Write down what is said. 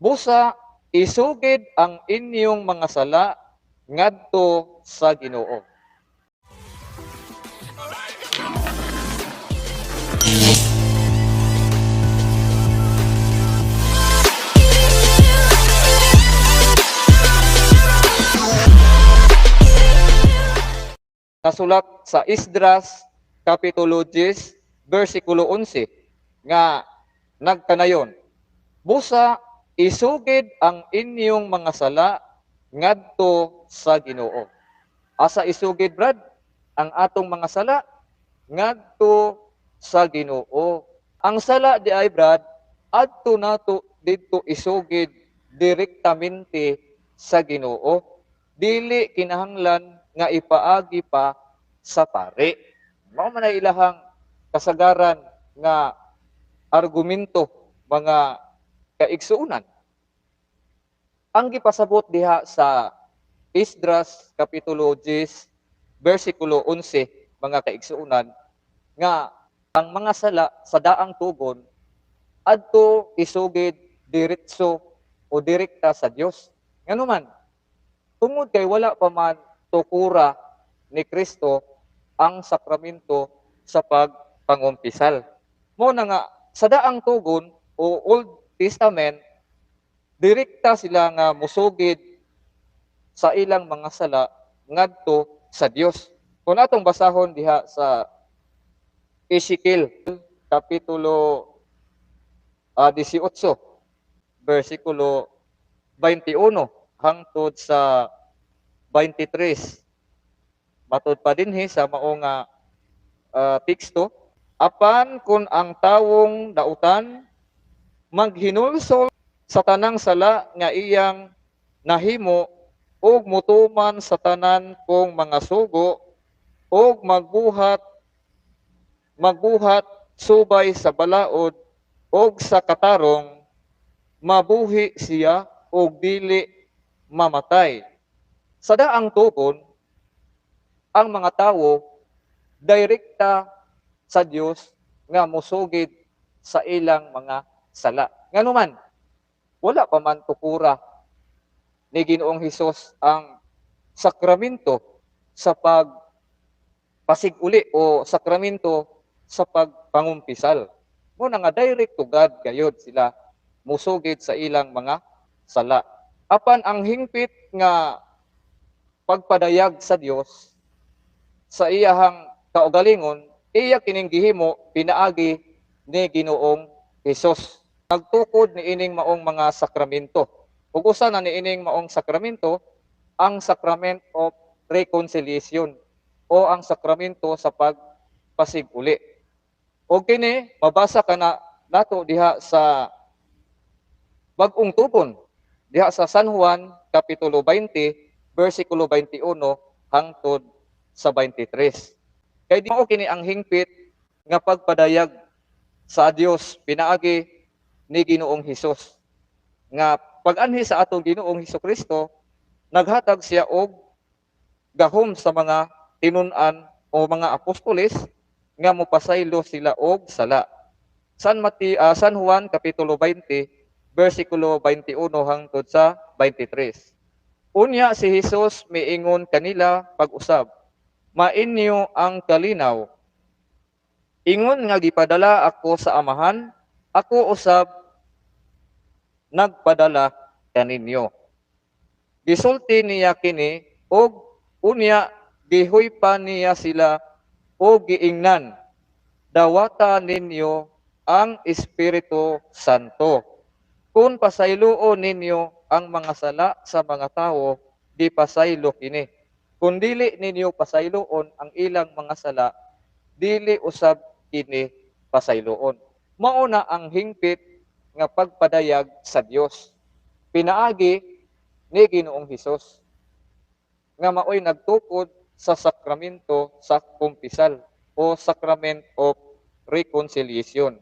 Busa isugid ang inyong mga sala ngadto sa Ginoo. Nasulat sa Isdras Kapitulo 10 versikulo 11 nga nagkanayon Busa isugid ang inyong mga sala ngadto sa Ginoo. Asa isugid brad ang atong mga sala ngadto sa Ginoo. Ang sala di ay brad adto nato didto isugid direktamente sa Ginoo. Dili kinahanglan nga ipaagi pa sa pare. Mao man ilahang kasagaran nga argumento mga kaigsuunan. Ang gipasabot diha sa Isdras kapitulo 10 versikulo 11 mga kaigsuunan nga ang mga sala sa daang tugon adto isugid diretso o direkta sa Dios. Ngano man tungod kay wala pa man tukura ni Kristo ang sakramento sa pagpangumpisal. Mo na nga sa daang tugon o Old Testament direkta sila nga musugid sa ilang mga sala ngadto sa Dios. Kung atong basahon diha sa Ezekiel kapitulo ah, 18 versikulo 21 hangtod sa 23 matud pa dinhi sa mao nga ah, teksto apan kun ang tawong dautan maghinulsol sa tanang sala nga iyang nahimo ug mutuman sa tanan kong mga sugo ug magbuhat magbuhat subay sa balaod ug sa katarong mabuhi siya ug dili mamatay. Sa daang tugon ang mga tawo direkta sa Dios nga musugid sa ilang mga sala. Ngano man, wala pa man tukura ni Ginoong Hesus ang sakramento sa pag pasiguli o sakramento sa pagpangumpisal. Mo na nga direct to God gayod sila musugid sa ilang mga sala. Apan ang hingpit nga pagpadayag sa Dios sa iyahang kaugalingon iya kining gihimo pinaagi ni Ginoong Hesus. Nagtukod ni ining maong mga sakramento. Ug usa na ni ining maong sakramento ang sacrament of reconciliation o ang sakramento sa pagpasiguli. O kini mabasa ka na nato diha sa bagong tubon diha sa San Juan kapitulo 20 versikulo 21 hangtod sa 23. Kay di mo kini ang hingpit nga pagpadayag sa Dios pinaagi ni Ginoong Hesus nga pag-anhi sa atong Ginoong Hesus Kristo naghatag siya og gahom sa mga tinun-an o mga apostoles nga mopasaylo sila og sala. San Mati ah, San Juan kapitulo 20 versikulo 21 hangtod sa 23. Unya si Hesus miingon kanila pag-usab mainyo ang kalinaw. Ingon nga gipadala ako sa amahan, ako usab nagpadala kaninyo. Gisulti niya kini og unya gihoy pa niya sila o giingnan. Dawata ninyo ang Espiritu Santo. Kung pasayloon ninyo ang mga sala sa mga tao, di pasaylo kini kung dili ninyo pasayloon ang ilang mga sala, dili usab kini pasayloon. Mauna ang hingpit nga pagpadayag sa Dios. Pinaagi ni Ginoong Hesus nga maoy nagtukod sa sakramento sa kumpisal o sacrament of reconciliation.